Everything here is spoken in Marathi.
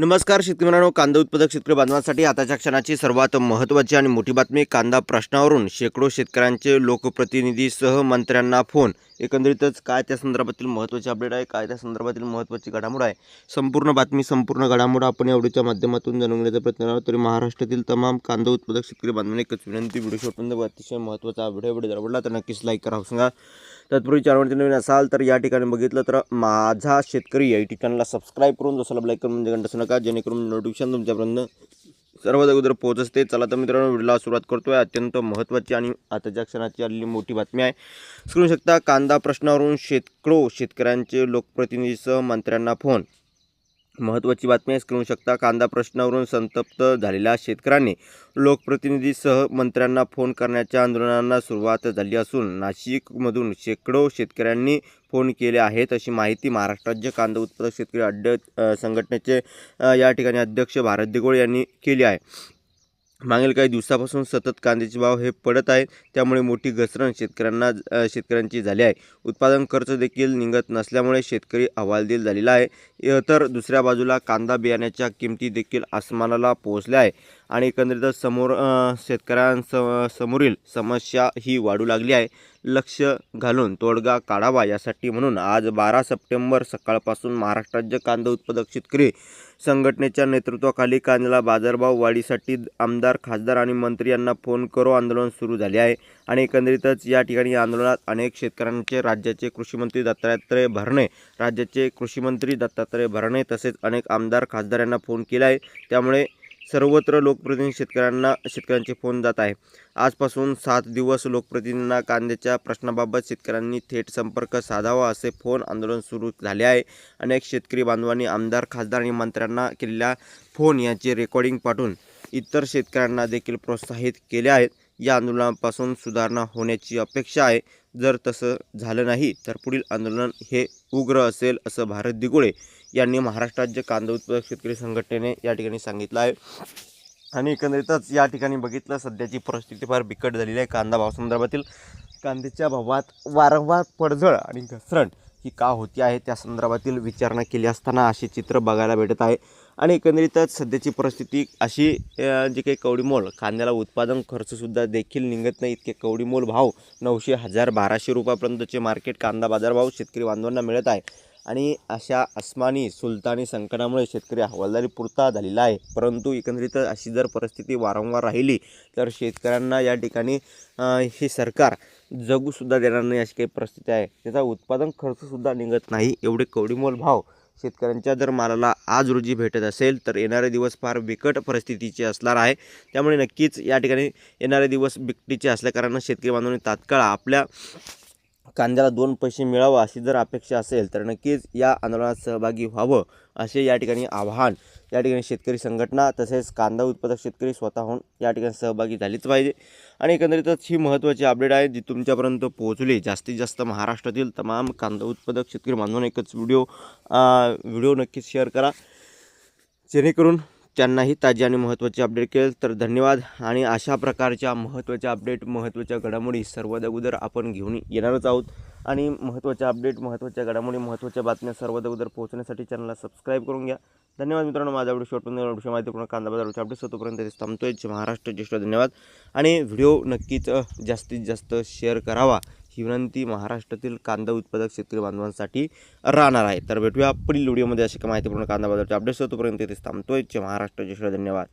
नमस्कार शेतकरी मित्रांनो कांदा उत्पादक शेतकरी बांधवांसाठी आताच्या क्षणाची सर्वात महत्त्वाची आणि मोठी बातमी कांदा प्रश्नावरून शेकडो शेतकऱ्यांचे लोकप्रतिनिधीसह मंत्र्यांना फोन. एकंदरीतच काय त्या संदर्भातील महत्त्वाची अपडेट आहे काय त्या संदर्भातील महत्त्वाची घडामोड आहे संपूर्ण बातमी संपूर्ण घडामोड आपण एवढीच्या माध्यमातून जाणून घेण्याचा प्रयत्न करणार तरी महाराष्ट्रातील तमाम कांदा उत्पादक शेतकरी बांधवांनी एकच विनंती व्हिडिओ शोटून अतिशय महत्त्वाचा व्हिडिओ व्हिडिओ जर आवडला तर नक्कीच लाईक करा सांगा तत्पूर्वी चॅनलवरती नवीन असाल तर या ठिकाणी बघितलं तर माझा शेतकरी या चॅनलला सबस्क्राईब करून जसं लाईक करून म्हणजे घंटा नका जेणेकरून नोटिफिकेशन तुमच्यापर्यंत सर्वात अगोदर पोहोचते. चला तर मित्रांनो व्हिडिओला सुरुवात करतोय. अत्यंत महत्त्वाची आणि आताच्या क्षणाची आलेली मोठी बातमी आहे. करू शकता कांदा प्रश्नावरून शेतकडो शेतकऱ्यांचे लोकप्रतिनिधीसह मंत्र्यांना फोन महत्त्वाची बातमी आहे. करू शकता कांदा प्रश्नावरून संतप्त झालेल्या शेतकऱ्यांनी लोकप्रतिनिधीसह मंत्र्यांना फोन करण्याच्या आंदोलनांना सुरुवात झाली असून नाशिकमधून शेकडो शेतकऱ्यांनी फोन केले आहेत अशी माहिती महाराष्ट्र राज्य कांदा उत्पादक शेतकरी अड्ड संघटनेचे या ठिकाणी अध्यक्ष भारत दिगोळे यांनी केली आहे. मागील काही दिवसापासून सतत कांद्याचे भाव हे पडत आहेत. त्यामुळे मोठी घसरण शेतकऱ्यांना शेतकऱ्यांची झाली आहे. उत्पादन खर्च देखील निघत नसल्यामुळे शेतकरी हवालदिल झालेला आहे. तर दुसऱ्या बाजूला कांदा बियाण्याच्या किमती देखील आसमानाला पोहोचल्या आहे आणि एकंदरीतच समोर शेतकऱ्यांसमोरील शेतकऱ्यांस समोरील समस्या ही वाढू लागली आहे. लक्ष घालून तोडगा काढावा यासाठी म्हणून आज बारा सप्टेंबर सकाळपासून महाराष्ट्र राज्य कांदा उत्पादक शेतकरी संघटनेच्या नेतृत्वाखाली कांद्याला बाजारभाव वाढीसाठी आमदार खासदार आणि मंत्री यांना फोन करो आंदोलन सुरू झाले आहे आणि एकंदरीतच या ठिकाणी आंदोलनात अनेक शेतकऱ्यांचे राज्याचे कृषीमंत्री दत्तात्रय भरणे राज्याचे कृषीमंत्री दत्तात्रय भरणे तसेच अनेक आमदार खासदार यांना फोन केला आहे. त्यामुळे सर्वत्र लोकप्रतिनिधी शेतकऱ्यांना शेतकऱ्यांचे फोन जात आहे. आजपासून सात दिवस लोकप्रतिनिधींना कांद्याच्या प्रश्नाबाबत शेतकऱ्यांनी थेट संपर्क साधावा असे फोन आंदोलन सुरू झाले आहे. अनेक शेतकरी बांधवांनी आमदार खासदार आणि मंत्र्यांना केलेल्या फोन यांचे रेकॉर्डिंग पाठवून इतर शेतकऱ्यांना देखील प्रोत्साहित केले आहेत. या आंदोलनापासून सुधारणा होण्याची अपेक्षा आहे. जर तसं झालं नाही तर पुढील आंदोलन हे उग्र असेल असं भारत दिगुळे यांनी महाराष्ट्र राज्य कांदा उत्पादक शेतकरी संघटनेने या ठिकाणी सांगितलं आहे. आणि एकंदरीतच या ठिकाणी बघितलं सध्याची परिस्थिती फार बिकट झालेली आहे. कांदा भाव संदर्भातील कांद्याच्या भावात वारंवार पडझड आणि घसरण ही का होती आहे त्या संदर्भातील विचारणा केली असताना असे चित्र बघायला भेटत आहे. आणि एकंदरीतच सध्याची परिस्थिती अशी जी जे काही कवडीमोल कांद्याला उत्पादन खर्चसुद्धा देखील निघत नाही. इतके कवडीमोल भाव नऊशे हजार बाराशे रुपयापर्यंतचे मार्केट कांदा बाजारभाव शेतकरी बांधवांना मिळत आहे. आणि अशा अस्मानी सुलतानी संकटामुळे शेतकरी हवालदारी पुरता झालेला आहे. परंतु एकंदरीत अशी जर परिस्थिती वारंवार राहिली तर शेतकऱ्यांना या ठिकाणी हे सरकार जगूसुद्धा देणार नाही अशी काही परिस्थिती आहे. त्याचा उत्पादन खर्चसुद्धा निघत नाही. एवढे कवडीमोल भाव शेतकऱ्यांच्या जर मालाला आज रोजी भेटत असेल तर येणारे दिवस फार बिकट परिस्थितीचे असणार आहे. त्यामुळे नक्कीच या ठिकाणी येणारे दिवस बिकटीचे असल्याकारणानं शेतकरी बांधवांनी तात्काळ आपल्या कांद्याला दोन पैसे मिळावं अशी जर अपेक्षा असेल तर नक्कीच या आंदोलनात सहभागी व्हावं असे या ठिकाणी आवाहन या ठिकाणी शेतकरी संघटना तसेच कांदा उत्पादक शेतकरी स्वतःहून या ठिकाणी सहभागी झालीच पाहिजे. आणि एकंदरीतच ही महत्त्वाची अपडेट आहे जी तुमच्यापर्यंत पोहोचली. जास्तीत जास्त महाराष्ट्रातील तमाम कांदा उत्पादक शेतकरी बांधवांना एकच व्हिडिओ व्हिडिओ नक्कीच शेअर करा. जेणेकरून त्यांनाही ताजी आणि महत्त्वाची अपडेट केलं तर धन्यवाद. आणि अशा प्रकारच्या महत्त्वाच्या अपडेट महत्त्वाच्या घडामोडी सर्वात अगोदर आपण घेऊन येणारच आहोत. आणि महत्त्वाच्या अपडेट महत्त्वाच्या घडामोडी महत्त्वाच्या बातम्या सर्वात अगोदर पोहोचण्यासाठी चॅनलला सबस्क्राईब करून घ्या. धन्यवाद मित्रांनो माझा व्हिडिओ शॉर्ट व्हिडिओ माहितीपूर्ण कांदा बाजारच्या अपडेट्स होतोपर्यंत थांबतोय. महाराष्ट्र ज्येष्ठ धन्यवाद. आणि व्हिडिओ नक्कीच जास्तीत जास्त शेअर करावा. ही विनंती महाराष्ट्रातील कांदा उत्पादक शेतकरी बांधवांसाठी राहणार आहे. तर भेटूया पुढील व्हिडिओमध्ये. अशी माहितीपूर्ण कांदा बाजाराच्या अपडेट्स तोपर्यंत तेच थांबतोय. महाराष्ट्र ज्येष्ठ धन्यवाद.